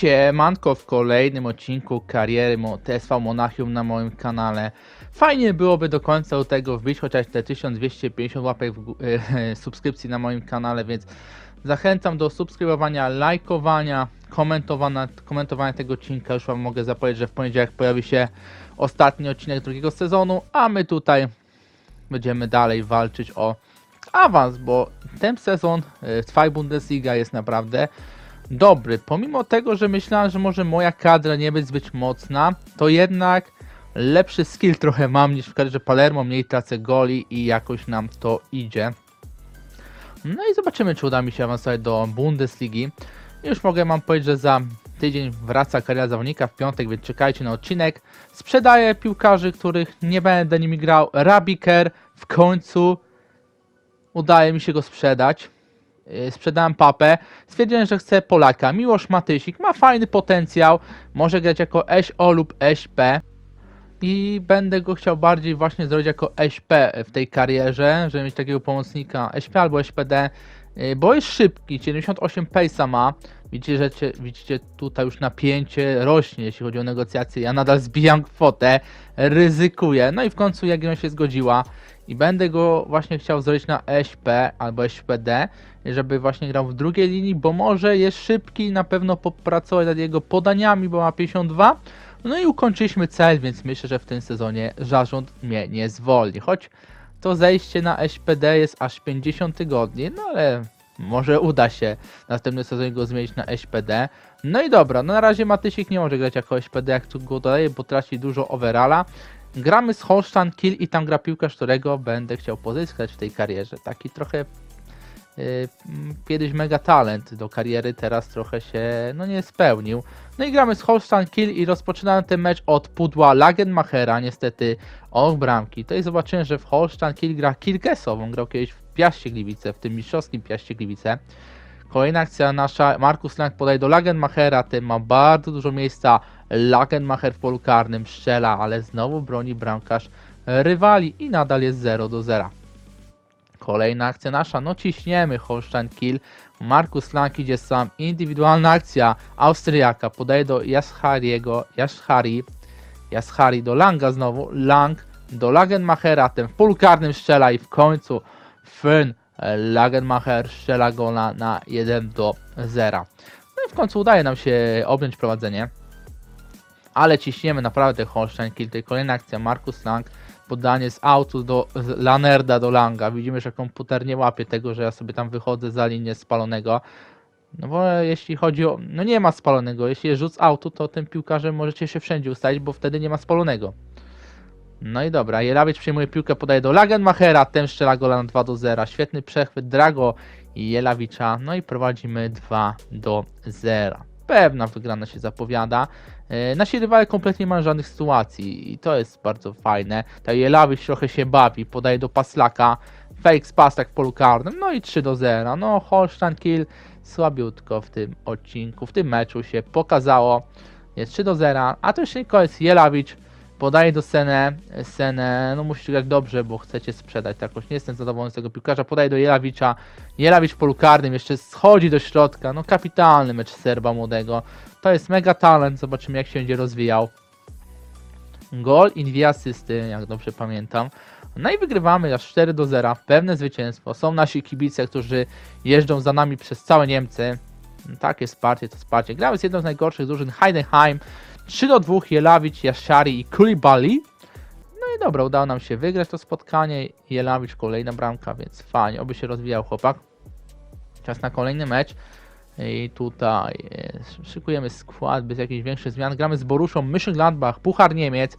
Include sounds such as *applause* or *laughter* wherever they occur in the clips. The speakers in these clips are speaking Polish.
Siemanko w kolejnym odcinku kariery TSV Monachium na moim kanale. Fajnie byłoby do końca tego wbić chociaż te 1250 łapek e, *laughs* subskrypcji na moim kanale, więc zachęcam do subskrybowania, lajkowania, komentowania, komentowania tego odcinka. Już Wam mogę zapowiedzieć, że w poniedziałek pojawi się ostatni odcinek drugiego sezonu, a my tutaj będziemy dalej walczyć o awans, bo ten sezon e, Bundesliga jest naprawdę dobry. Pomimo tego, że myślałem, że może moja kadra nie być zbyt mocna, to jednak lepszy skill trochę mam niż w kadrze Palermo, mniej tracę goli i jakoś nam to idzie. No i zobaczymy, czy uda mi się awansować do Bundesligi. Już mogę wam powiedzieć, że za tydzień wraca kariera zawodnika w piątek, więc czekajcie na odcinek. Sprzedaję piłkarzy, których nie będę nimi grał. Rabiker w końcu udaje mi się go sprzedać. Yy, Sprzedałem papę. Stwierdziłem, że chcę Polaka. Miłosz Matysik ma fajny potencjał. Może grać jako SO lub SP. I będę go chciał bardziej właśnie zrobić jako SP w tej karierze, żeby mieć takiego pomocnika SP albo SPD, yy, bo jest szybki, 78 pace'a ma. Widzicie, że cie- widzicie tutaj już napięcie rośnie, jeśli chodzi o negocjacje. Ja nadal zbijam kwotę, ryzykuję. No i w końcu Jagiellonia się zgodziła i będę go właśnie chciał zrobić na SP albo SPD, żeby właśnie grał w drugiej linii, bo może jest szybki, na pewno popracować nad jego podaniami, bo ma 52. No i ukończyliśmy cel, więc myślę, że w tym sezonie zarząd mnie nie zwolni. Choć to zejście na SPD jest aż 50 tygodni, no ale może uda się w następnym sezonie go zmienić na SPD. No i dobra, no na razie Matysik nie może grać jako SPD, jak tu go dodaję, bo traci dużo overalla. Gramy z Holstein Kill i tam gra piłkarz, którego będę chciał pozyskać w tej karierze. Taki trochę y, mm, kiedyś mega talent do kariery, teraz trochę się no nie spełnił. No i gramy z Holstein Kill i rozpoczynałem ten mecz od pudła Lagenmachera, niestety o bramki. Tutaj zobaczyłem, że w Holstein Kill gra Kilkesow, on grał kiedyś w Piaście Gliwice, w tym mistrzowskim Piaście Gliwice. Kolejna akcja nasza, Markus Lang podaje do Lagenmachera, ten ma bardzo dużo miejsca, Lagenmacher w polu karnym strzela, ale znowu broni bramkarz rywali i nadal jest 0 do 0. Kolejna akcja nasza, no ciśniemy Holstein Kill, Markus Lang idzie sam, indywidualna akcja Austriaka, podaje do Jaschariego, Jaschari, Jaschari do Langa znowu, Lang do Lagenmachera, ten w polu karnym strzela i w końcu Fyn Lagenmacher strzela gola na 1 do 0. No i w końcu udaje nam się objąć prowadzenie. Ale ciśniemy naprawdę Holstein Kill. Tutaj kolejna akcja Markus Lang. Podanie z autu do z Lanerda do Langa. Widzimy, że komputer nie łapie tego, że ja sobie tam wychodzę za linię spalonego. No bo jeśli chodzi o. No nie ma spalonego. Jeśli jest rzut z autu, to tym piłkarzem możecie się wszędzie ustawić, bo wtedy nie ma spalonego. No i dobra, Jelawicz przyjmuje piłkę, podaje do Lagenmachera, ten strzela gola na 2 do 0. Świetny przechwyt Drago i Jelawicza, no i prowadzimy 2 do 0. Pewna wygrana się zapowiada. E, Nasi rywale kompletnie nie mają żadnych sytuacji i to jest bardzo fajne. Ta Jelawicz trochę się bawi, podaje do Paslaka, fake z Paslak w polu karnym, no i 3 do 0. No Holstein Kill słabiutko w tym odcinku, w tym meczu się pokazało. Jest 3 do 0, a to jeszcze nie koniec. Jelawicz Podaje do Senę, Senę, no musicie grać dobrze, bo chcecie sprzedać tak. Nie jestem zadowolony z tego piłkarza. Podaje do Jelawicza. Jelawicz w polu karnym jeszcze schodzi do środka. No kapitalny mecz Serba młodego. To jest mega talent. Zobaczymy jak się będzie rozwijał. Gol i dwie asysty, jak dobrze pamiętam. No i wygrywamy aż 4 do 0. Pewne zwycięstwo. Są nasi kibice, którzy jeżdżą za nami przez całe Niemcy. Takie wsparcie to wsparcie. Gramy z jedną z najgorszych drużyn Heidenheim. 3 do 2 Jelawicz, Jaszari i Kulibali. No i dobra, udało nam się wygrać to spotkanie. Jelawicz kolejna bramka, więc fajnie, oby się rozwijał chłopak. Czas na kolejny mecz. I tutaj e, szykujemy skład bez jakichś większych zmian. Gramy z Boruszą Mönchengladbach, Puchar Niemiec.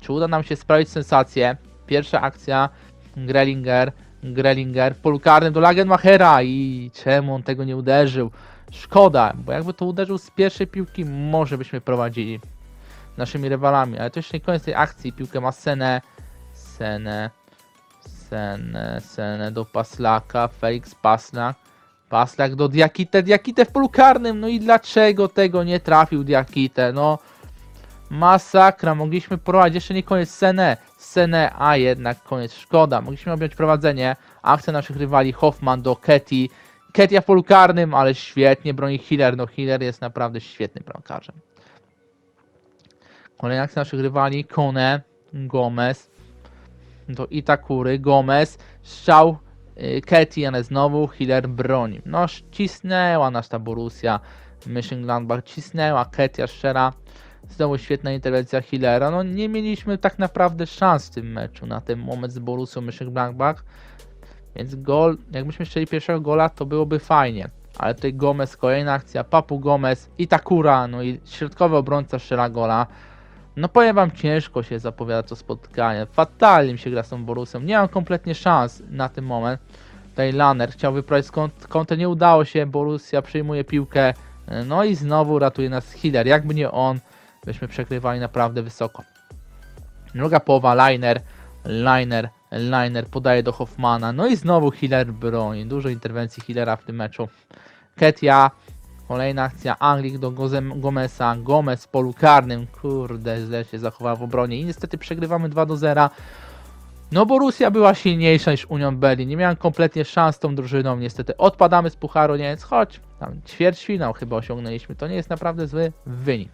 Czy uda nam się sprawić sensację? Pierwsza akcja, Grelinger, Grelinger w polu karnym do Lagenmachera i czemu on tego nie uderzył? Szkoda, bo jakby to uderzył z pierwszej piłki, może byśmy prowadzili naszymi rywalami, ale to jeszcze nie koniec tej akcji. Piłkę ma Senę, Senę, Senę, Senę do Paslaka, Felix Paslak, Paslak do Diakite, Diakite w polu karnym, no i dlaczego tego nie trafił Diakite, no masakra, mogliśmy prowadzić, jeszcze nie koniec Senę, Senę, a jednak koniec, szkoda, mogliśmy objąć prowadzenie, akcja naszych rywali Hoffman do Ketty, Ketia w polu karnym, ale świetnie broni Hiller. No Hiller jest naprawdę świetnym bramkarzem. Kolejna akcja naszych rywali, Kone, Gomez, do Itakury, Gomez, strzał y, Keti, ale znowu Hiller broni. No ścisnęła nas ta Borussia Mönchengladbach, cisnęła Ketia Szczera. Znowu świetna interwencja Hillera. No nie mieliśmy tak naprawdę szans w tym meczu na ten moment z Borussią Mönchengladbach. Więc gol, jakbyśmy strzeli pierwszego gola, to byłoby fajnie. Ale tutaj Gomez, kolejna akcja, Papu Gomez, Itakura, no i środkowy obrońca strzela gola. No powiem wam, ciężko się zapowiada to spotkanie. Fatalnie mi się gra z tą Borussią. Nie mam kompletnie szans na ten moment. Tutaj Lanner chciał wyprawić skąd kątę, nie udało się. Borussia przyjmuje piłkę. No i znowu ratuje nas Hiller. Jakby nie on, byśmy przegrywali naprawdę wysoko. Druga połowa, Liner, Liner, Liner podaje do Hoffmana. No i znowu Hiller broni. Dużo interwencji Hillera w tym meczu. Ketia, kolejna akcja, Anglik do Gozem- Gomeza. Gomez w polu karnym. Kurde, źle się zachowała w obronie. I niestety przegrywamy 2 do 0. No Borussia była silniejsza niż Union Berlin. Nie miałem kompletnie szans z tą drużyną. Niestety odpadamy z Pucharu Niemiec, choć tam ćwierćfinał chyba osiągnęliśmy. To nie jest naprawdę zły wynik.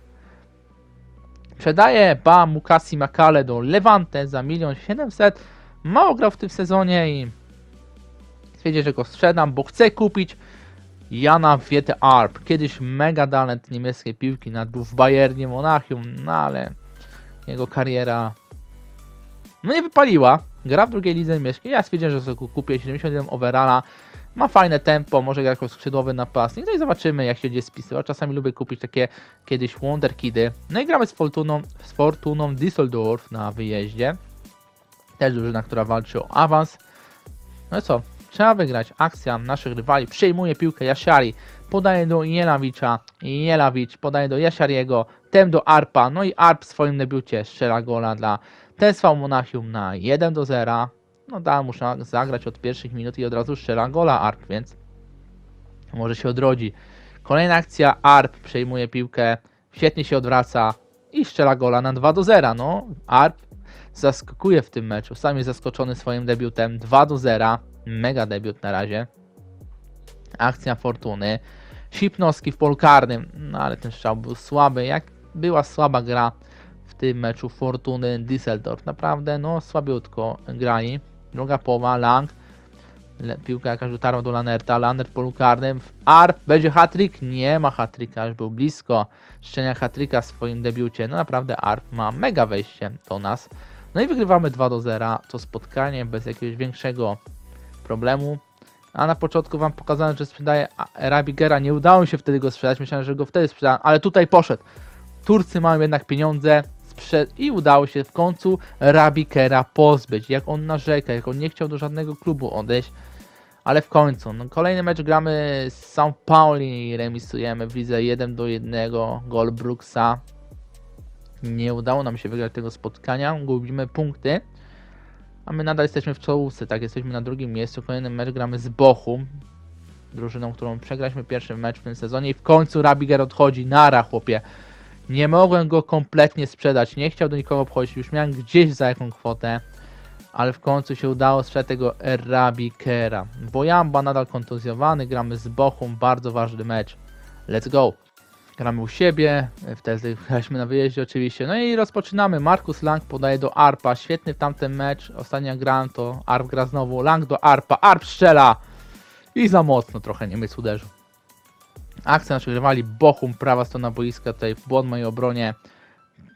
Sprzedaje Ba Mukasi Makale do Levante za 1 700 Mało grał w tym sezonie i stwierdził, że go sprzedam, bo chcę kupić Jana Wiete Arp. Kiedyś mega talent niemieckiej piłki na w Bayernie Monachium, no ale jego kariera no nie wypaliła. Gra w drugiej lidze niemieckiej. Ja stwierdziłem, że go kupię 71 overalla. Ma fajne tempo, może jako skrzydłowy napastnik. No i zobaczymy, jak się będzie spisywał. Czasami lubię kupić takie kiedyś Wonderkidy. No i gramy z Fortuną, z Fortuną Düsseldorf na wyjeździe. Też drużyna, która walczy o awans. No i co? Trzeba wygrać. Akcja naszych rywali. Przejmuje piłkę Jasiari. Podaje do Jelawicza. Jelawicz podaje do Jasiariego. Tem do Arpa. No i Arp w swoim debiucie strzela gola dla TSV Monachium na 1 do 0. No da, muszę zagrać od pierwszych minut i od razu strzela gola Arp, więc może się odrodzi. Kolejna akcja, Arp przejmuje piłkę, świetnie się odwraca i strzela gola na 2 do 0. No, Arp zaskakuje w tym meczu, sam jest zaskoczony swoim debiutem 2 do 0. Mega debiut na razie. Akcja Fortuny. Sipnowski w polu karnym, no ale ten strzał był słaby. Jak była słaba gra w tym meczu Fortuny Düsseldorf. Naprawdę, no słabiutko grali. Druga połowa, Lang. Piłka jakaś dotarła do Lanerta. Lanert w polu karnym. Arp, będzie hat-trick? Nie ma hat-tricka, już był blisko szczenia hat-tricka w swoim debiucie. No naprawdę Arp ma mega wejście do nas. No i wygrywamy 2 do 0. To spotkanie bez jakiegoś większego problemu. A na początku wam pokazałem, że sprzedaję Rabigera. Nie udało mi się wtedy go sprzedać. Myślałem, że go wtedy sprzedałem, ale tutaj poszedł. Turcy mają jednak pieniądze i udało się w końcu Rabikera pozbyć. Jak on narzeka, jak on nie chciał do żadnego klubu odejść. Ale w końcu, no kolejny mecz gramy z São Pauli i remisujemy w lidze 1 do 1, gol Brooksa. Nie udało nam się wygrać tego spotkania, gubimy punkty. A my nadal jesteśmy w czołówce, tak, jesteśmy na drugim miejscu. Kolejny mecz gramy z Bochum, drużyną, którą przegraliśmy pierwszy mecz w tym sezonie i w końcu Rabiger odchodzi, nara chłopie. Nie mogłem go kompletnie sprzedać, nie chciał do nikogo obchodzić, już miałem gdzieś za jaką kwotę, ale w końcu się udało sprzedać tego Rabikera. Bojamba nadal kontuzjowany, gramy z Bochum, bardzo ważny mecz. Let's go! Gramy u siebie, wtedy graliśmy na wyjeździe oczywiście. No i rozpoczynamy. Markus Lang podaje do Arpa. Świetny w tamten mecz. Ostatnio grałem to Arp gra znowu. Lang do Arpa. Arp strzela! I za mocno trochę Niemiec uderzył. Akcja naszych rywali Bochum, prawa strona boiska, tutaj błąd mojej obronie.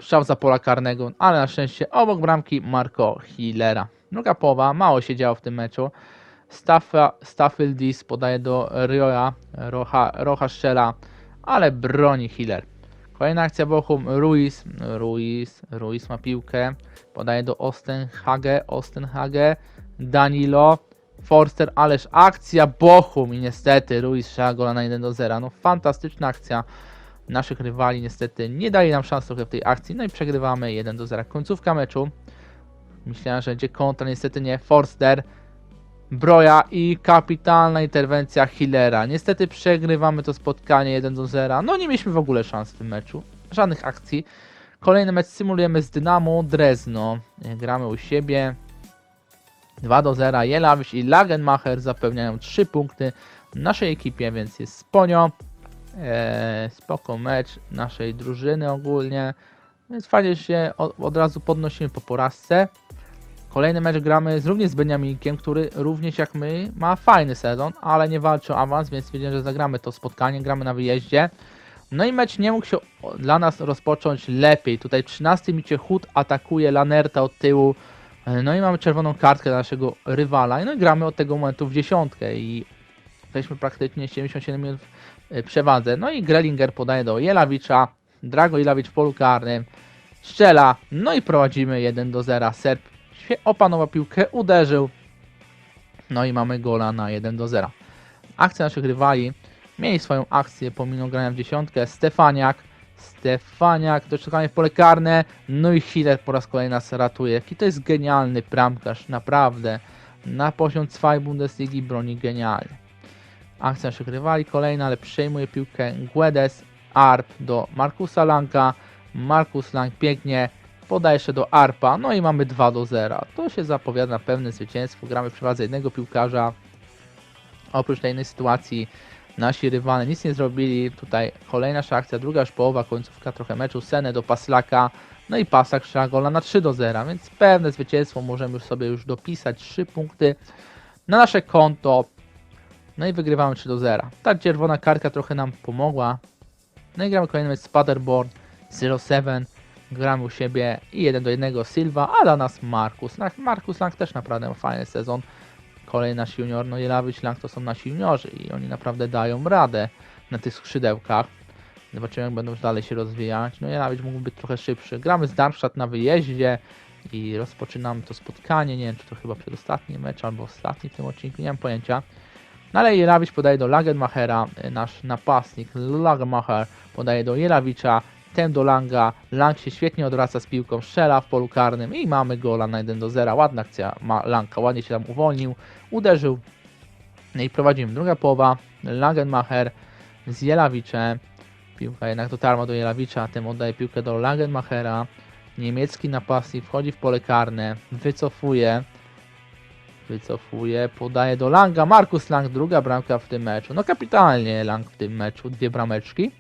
Strzał za pola karnego, ale na szczęście obok bramki Marco Hillera. Druga połowa, mało się działo w tym meczu. Staffa, Staffildis podaje do Rioja, Rocha, Rocha strzela, ale broni Hiller. Kolejna akcja Bochum, Ruiz, Ruiz, Ruiz ma piłkę, podaje do Ostenhage, Ostenhage, Danilo, Forster, ależ akcja Bochum i niestety Ruiz strzela gola na 1 do 0. No fantastyczna akcja naszych rywali, niestety nie daje nam szans trochę w tej akcji, no i przegrywamy 1 do 0. Końcówka meczu, myślałem, że będzie kontra, niestety nie, Forster, Broja i kapitalna interwencja Hillera. Niestety przegrywamy to spotkanie 1 do 0. No nie mieliśmy w ogóle szans w tym meczu. Żadnych akcji. Kolejny mecz symulujemy z Dynamo Drezno. Gramy u siebie. 2 do 0. Jelawicz i Lagenmacher zapewniają 3 punkty naszej ekipie, więc jest Sponio. E, spoko mecz naszej drużyny ogólnie. Więc fajnie się od, od razu podnosimy po porażce. Kolejny mecz gramy z również z Beniaminkiem, który również jak my ma fajny sezon, ale nie walczy o awans, więc wiedziałem, że zagramy to spotkanie, gramy na wyjeździe. No i mecz nie mógł się dla nas rozpocząć lepiej. Tutaj w 13 minucie Hut atakuje Lanerta od tyłu. No i mamy czerwoną kartkę dla naszego rywala. No i gramy od tego momentu w dziesiątkę i jesteśmy praktycznie 77 minut e, przewadze. No i Grelinger podaje do Jelawicza. Drago Jelawicz w polu karnym. Strzela. No i prowadzimy 1 do 0. Serb świe- opanował piłkę, uderzył. No i mamy gola na 1 do 0. Akcja naszych rywali. Mieli swoją akcję pomimo grania w dziesiątkę. Stefaniak. Stefaniak, doczekanie w pole karne. No i Hiller po raz kolejny nas ratuje. Jaki to jest genialny bramkarz, naprawdę. Na poziom 2 Bundesligi broni genialnie. Akcja naszych rywali kolejna, ale przejmuje piłkę Guedes, Arp do Markusa Lanka. Markus Lang pięknie podaje jeszcze do Arpa, no i mamy 2 do 0. To się zapowiada na pewne zwycięstwo. Gramy w przewadze jednego piłkarza. Oprócz tej innej sytuacji nasi rywale nic nie zrobili. Tutaj kolejna akcja, druga już połowa, końcówka trochę meczu. Senę do Paslaka. No i Paslak strzela gola na 3 do 0, więc pewne zwycięstwo możemy już sobie już dopisać. 3 punkty na nasze konto. No i wygrywamy 3 do 0. Ta czerwona kartka trochę nam pomogła. No i gramy kolejny mecz z Paderborn 07. Gramy u siebie i 1 do 1 Silva, a dla nas Markus. Markus Lang też naprawdę fajny sezon. Kolejny nasz junior, no Jelawicz, Lang to są nasi juniorzy i oni naprawdę dają radę na tych skrzydełkach. Zobaczymy jak będą dalej się rozwijać. No Jelawicz mógł być trochę szybszy. Gramy z Darmstadt na wyjeździe i rozpoczynamy to spotkanie. Nie wiem czy to chyba przedostatni mecz albo ostatni w tym odcinku, nie mam pojęcia. No ale Jelawicz podaje do Lagermachera, y, nasz napastnik Lagermacher podaje do Jelawicza, ten do Langa, Lang się świetnie odwraca z piłką, strzela w polu karnym i mamy gola na 1 do 0, ładna akcja ma Lanka, ładnie się tam uwolnił, uderzył. No i prowadzimy, druga połowa, Lagermacher z Jelawiczem, piłka jednak dotarła do Jelawicza, ten oddaje piłkę do Lagermachera, niemiecki napastnik wchodzi w pole karne, wycofuje, wycofuje, podaje do Langa, Markus Lang, druga bramka w tym meczu, no kapitalnie Lang w tym meczu, dwie brameczki,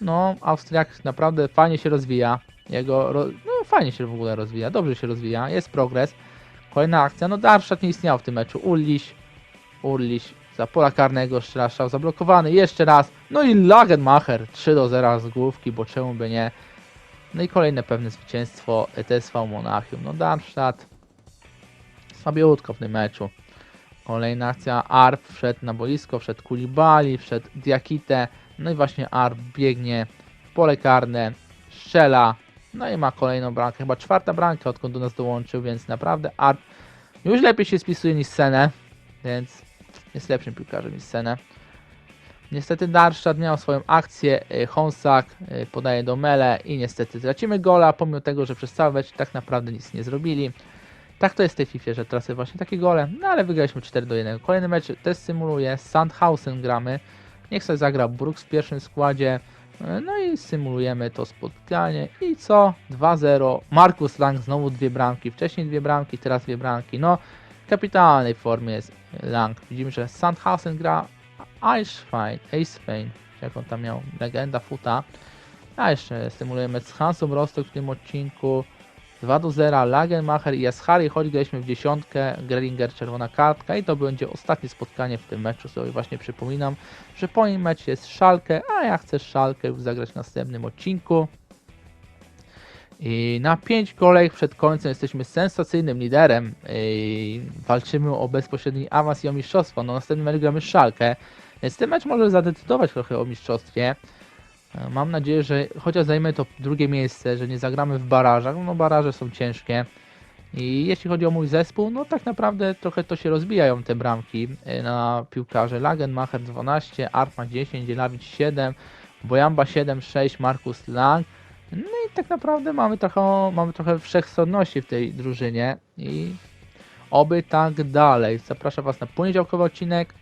no Austriak naprawdę fajnie się rozwija, jego, no fajnie się w ogóle rozwija, dobrze się rozwija, jest progres, kolejna akcja, no Darmstadt nie istniał w tym meczu, Ulliś, Ulliś za pola karnego strzela strzał zablokowany, jeszcze raz, no i Lagenmacher 3 do 0 z główki, bo czemu by nie, no i kolejne pewne zwycięstwo TSV Monachium, no Darmstadt słabiutko w tym meczu. Kolejna akcja, Arp wszedł na boisko, wszedł Kulibali, wszedł Diakite, no i właśnie Arp biegnie w pole karne, strzela, no i ma kolejną bramkę, chyba czwarta bramka odkąd do nas dołączył, więc naprawdę Arp już lepiej się spisuje niż Senę, więc jest lepszym piłkarzem niż Senę. Niestety Darmstadt miał swoją akcję, y, Honsak y, podaje do Mele i niestety tracimy gola, pomimo tego, że przez cały mecz tak naprawdę nic nie zrobili. Tak to jest w tej FIFA, że tracę właśnie takie gole, no ale wygraliśmy 4 do 1. Kolejny mecz też symuluje, Sandhausen gramy. Niech sobie zagra Brooks w pierwszym składzie. No i symulujemy to spotkanie. I co? 2-0. Markus Lang znowu dwie bramki. Wcześniej dwie bramki, teraz dwie bramki. No, w kapitalnej formie jest Lang. Widzimy, że Sandhausen gra Eisfein, Eisfein, jak on tam miał, legenda futa. A jeszcze symulujemy z Hansem Rostock w tym odcinku. 2 do 0, Lagenmacher i Jaschari, choć graliśmy w dziesiątkę, Grelinger czerwona kartka i to będzie ostatnie spotkanie w tym meczu, sobie właśnie przypominam, że po nim mecz jest Szalkę, a ja chcę Szalkę już zagrać w następnym odcinku. I na 5 kolejek przed końcem jesteśmy sensacyjnym liderem i walczymy o bezpośredni awans i o mistrzostwo. No następny mecz gramy Szalkę, więc ten mecz może zadecydować trochę o mistrzostwie. E, Mam nadzieję, że chociaż zajmę to drugie miejsce, że nie zagramy w barażach. No baraże są ciężkie. I jeśli chodzi o mój zespół, no tak naprawdę trochę to się rozbijają te bramki e, na piłkarze. Lagenmacher 12, Arma 10, Dzielawicz 7, Bojamba 7, 6, Markus Lang. No i tak naprawdę mamy trochę, mamy trochę wszechstronności w tej drużynie i oby tak dalej. Zapraszam Was na poniedziałkowy odcinek,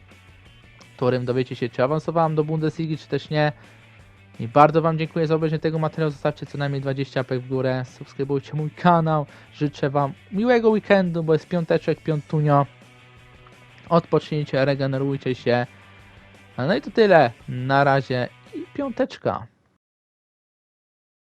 w którym dowiecie się, czy awansowałem do Bundesligi, czy też nie. I bardzo Wam dziękuję za obejrzenie tego materiału. Zostawcie co najmniej 20 łapek w górę. Subskrybujcie mój kanał. Życzę Wam miłego weekendu, bo jest piąteczek, piątunio. Odpocznijcie, regenerujcie się. No i to tyle. Na razie i piąteczka.